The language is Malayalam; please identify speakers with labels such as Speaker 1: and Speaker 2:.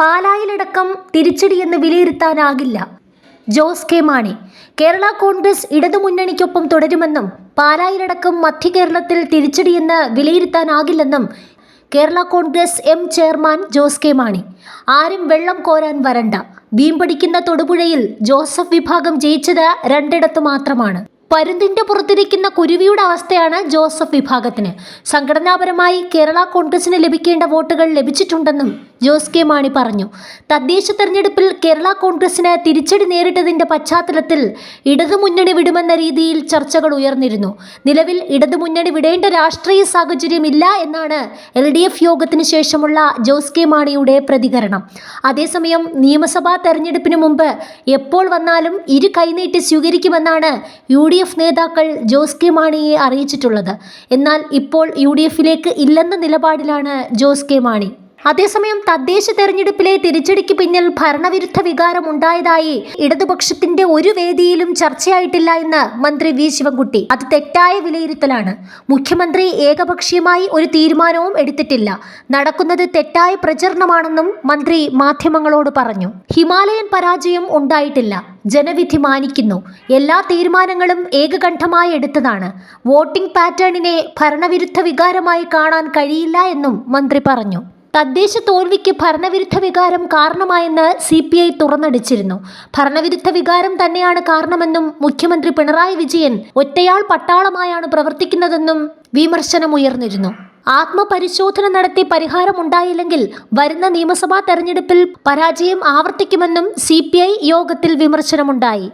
Speaker 1: പാലായിലടക്കം തിരിച്ചടിയെന്ന് വിലയിരുത്താനാകില്ല. ജോസ് കെ. മാണി കേരള കോൺഗ്രസ് ഇടതുമുന്നണിക്കൊപ്പം തുടരുമെന്നും പാലായിലടക്കം മധ്യ കേരളത്തിൽ തിരിച്ചടിയെന്ന് വിലയിരുത്താനാകില്ലെന്നും Kerala Congress M chairman Jose K. Mani ആരും വെള്ളം കോരാൻ വരണ്ട. വീമ്പടിക്കുന്ന തൊടുപുഴയിൽ ജോസഫ് വിഭാഗം ജയിച്ചത് രണ്ടിടത്ത് മാത്രമാണ്. പരുന്തിന്റെ പുറത്തിരിക്കുന്ന കുരുവിയുടെ അവസ്ഥയാണ് ജോസഫ് വിഭാഗത്തിന്. സംഘടനാപരമായി കേരള കോൺഗ്രസിന് ലഭിക്കേണ്ട വോട്ടുകൾ ലഭിച്ചിട്ടുണ്ടെന്നും ജോസ് കെ മാണി പറഞ്ഞു. തദ്ദേശ തെരഞ്ഞെടുപ്പിൽ കേരള കോൺഗ്രസിന് തിരിച്ചടി നേരിട്ടതിന്റെ പശ്ചാത്തലത്തിൽ ഇടതുമുന്നണി വിടുമെന്ന രീതിയിൽ ചർച്ചകൾ ഉയർന്നിരുന്നു. നിലവിൽ ഇടതുമുന്നണി വിടേണ്ട രാഷ്ട്രീയ സാഹചര്യം ഇല്ല എന്നാണ് എൽ ഡി എഫ് യോഗത്തിന് ശേഷമുള്ള ജോസ് കെ മാണിയുടെ പ്രതികരണം. അതേസമയം നിയമസഭാ തെരഞ്ഞെടുപ്പിന് മുമ്പ് എപ്പോൾ വന്നാലും ഇരു കൈനീട്ടി സ്വീകരിക്കുമെന്നാണ് യു ഡി എഫ് നേതാക്കൾ ജോസ് കെ മാണിയെ അറിയിച്ചിട്ടുള്ളത്. എന്നാൽ ഇപ്പോൾ യു ഡി എഫിലേക്ക് ഇല്ലെന്ന നിലപാടിലാണ് ജോസ് കെ മാണി. അതേസമയം തദ്ദേശ തെരഞ്ഞെടുപ്പിലെ തിരിച്ചടിക്ക് പിന്നിൽ ഭരണവിരുദ്ധ വികാരം ഉണ്ടായതായി ഇടതുപക്ഷത്തിന്റെ ഒരു വേദിയിലും ചർച്ചയായിട്ടില്ല എന്ന് മന്ത്രി വി. ശിവൻകുട്ടി. അത് തെറ്റായ വിലയിരുത്തലാണ്. മുഖ്യമന്ത്രി ഏകപക്ഷീയമായി ഒരു തീരുമാനവും എടുത്തിട്ടില്ല. നടക്കുന്നത് തെറ്റായ പ്രചരണമാണെന്നും മന്ത്രി മാധ്യമങ്ങളോട് പറഞ്ഞു. ഹിമാലയൻ പരാജയം ഉണ്ടായിട്ടില്ല. ജനവിധി മാനിക്കുന്നു. എല്ലാ തീരുമാനങ്ങളും ഏകകണ്ഠമായി എടുത്തതാണ്. വോട്ടിംഗ് പാറ്റേണിനെ ഭരണവിരുദ്ധ വികാരമായി കാണാൻ കഴിയില്ല എന്നും മന്ത്രി പറഞ്ഞു. തദ്ദേശ തോൽവിക്ക് ഭരണവിരുദ്ധ വികാരം കാരണമായെന്ന് സി പി ഐ തുറന്നടിച്ചിരുന്നു. ഭരണവിരുദ്ധ വികാരം തന്നെയാണ് കാരണമെന്നും മുഖ്യമന്ത്രി പിണറായി വിജയൻ ഒറ്റയാൾ പട്ടാളമായാണ് പ്രവർത്തിക്കുന്നതെന്നും വിമർശനമുയർന്നിരുന്നു. ആത്മപരിശോധന നടത്തി പരിഹാരമുണ്ടായില്ലെങ്കിൽ വരുന്ന നിയമസഭാ തെരഞ്ഞെടുപ്പിൽ പരാജയം ആവർത്തിക്കുമെന്നും സി യോഗത്തിൽ വിമർശനമുണ്ടായി.